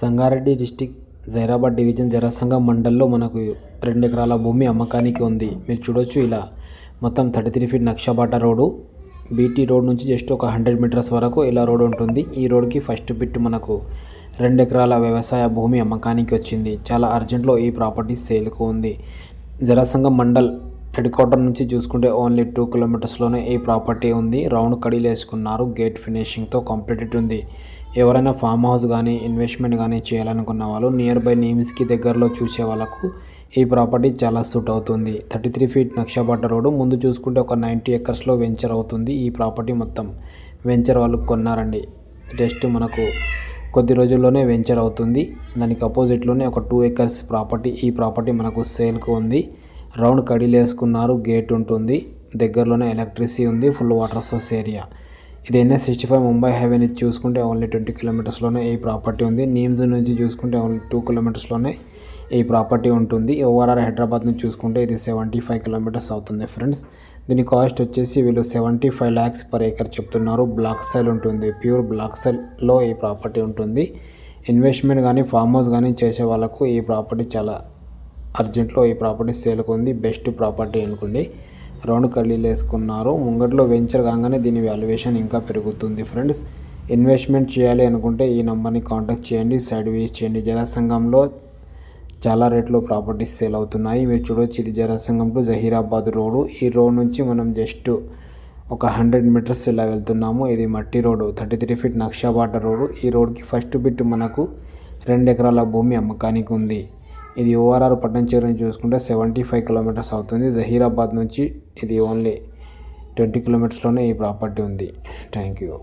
Sangareddy district Zaheerabad division Jharasangam మండల్లో మనకు రెండు ఎకరాల భూమి అమ్మకానికి ఉంది. మీరు చూడొచ్చు ఇలా. మొత్తం థర్టీ త్రీ ఫీట్ నక్షబాట రోడ్డు. బీటీ రోడ్ నుంచి జస్ట్ ఒక హండ్రెడ్ మీటర్స్ వరకు ఇలా రోడ్ ఉంటుంది. ఈ రోడ్కి ఫస్ట్ బిట్ మనకు రెండు ఎకరాల వ్యవసాయ భూమి అమ్మకానికి వచ్చింది. చాలా అర్జెంట్లో ఈ ప్రాపర్టీ సేల్కు ఉంది. జరసంగం మండల్ హెడ్ క్వార్టర్ నుంచి చూసుకుంటే ఓన్లీ టూ కిలోమీటర్స్లోనే ఈ ప్రాపర్టీ ఉంది. రౌండ్ కడీలు వేసుకున్నారు గేట్ ఫినిషింగ్తో కంప్లీటెడ్ ఉంది. ఎవరైనా ఫామ్ హౌస్ కానీ ఇన్వెస్ట్మెంట్ కానీ చేయాలనుకున్న వాళ్ళు నియర్ బై నేమ్స్కి దగ్గరలో చూసే వాళ్ళకు ఈ ప్రాపర్టీ చాలా సూట్ అవుతుంది. థర్టీ త్రీ ఫీట్ నక్షబాట రోడ్డు ముందు చూసుకుంటే ఒక నైంటీ ఎకర్స్లో వెంచర్ అవుతుంది ఈ ప్రాపర్టీ మొత్తం. వెంచర్ వాళ్ళు కొన్నారండి. జస్ట్ మనకు కొద్ది రోజుల్లోనే వెంచర్ అవుతుంది. దానికి అపోజిట్లోనే ఒక టూ ఎకర్స్ ప్రాపర్టీ ఈ ప్రాపర్టీ మనకు సేల్కు ఉంది. రౌండ్ కడీలు వేసుకున్నారు గేట్ ఉంటుంది. దగ్గరలోనే ఎలక్ట్రిసిటీ ఉంది ఫుల్ వాటర్ సోర్స్ ఏరియా. ఇది N S sixty five Mumbai highway నుంచి చూసుకుంటే ఓన్లీ ట్వంటీ కిలోమీటర్స్లోనే ఈ ప్రాపర్టీ ఉంది. నీమ్స్ నుంచి చూసుకుంటే ఓన్లీ టూ కిలోమీటర్స్లోనే ఈ ప్రాపర్టీ ఉంటుంది. ఓవరాల్ హైదరాబాద్ నుంచి చూసుకుంటే ఇది సెవెంటీ ఫైవ్ కిలోమీటర్స్ అవుతుంది ఫ్రెండ్స్. దీని కాస్ట్ వచ్చేసి వీళ్ళు seventy five lakhs per acre చెప్తున్నారు. బ్లాక్ సెల్ ఉంటుంది. ప్యూర్ బ్లాక్ సెల్లో ఈ ప్రాపర్టీ ఉంటుంది. ఇన్వెస్ట్మెంట్ కానీ ఫామ్ హౌస్ కానీ చేసే వాళ్ళకు ఈ ప్రాపర్టీ చాలా అర్జెంట్లో ఈ ప్రాపర్టీ సేల్కి ఉంది. బెస్ట్ ప్రాపర్టీ అనుకోండి. రౌండ్ కళ్ళీలు వేసుకున్నారు. ముంగట్లో వెంచర్ కాగానే దీని వాల్యుయేషన్ ఇంకా పెరుగుతుంది. ఫ్రెండ్స్ ఇన్వెస్ట్మెంట్ చేయాలి అనుకుంటే ఈ నెంబర్ని కాంటాక్ట్ చేయండి. సైడ్ వేస్ చేయండి. జనసంఘంలో చాలా రేట్లో ప్రాపర్టీస్ సేల్ అవుతున్నాయి. మీరు చూడొచ్చు ఇది జనసంఘం టు జహీరాబాద్ రోడ్డు ఈ రోడ్ నుంచి మనం జస్ట్ ఒక హండ్రెడ్ మీటర్స్ ఇలా వెళ్తున్నాము. ఇది మట్టి రోడ్డు థర్టీ త్రీ ఫీట్ నక్షాబాట రోడ్డు ఈ రోడ్కి ఫస్ట్ బిట్ మనకు రెండు ఎకరాల భూమి అమ్మకానికి ఉంది. ఇది ఓఆర్ఆర్ పట్టణం నుంచి చూసుకుంటే సెవెంటీ ఫైవ్ కిలోమీటర్స్ అవుతుంది. జహీరాబాద్ నుంచి ఇది ఓన్లీ ట్వంటీ కిలోమీటర్స్లోనే ఈ ప్రాపర్టీ ఉంది. Thank you.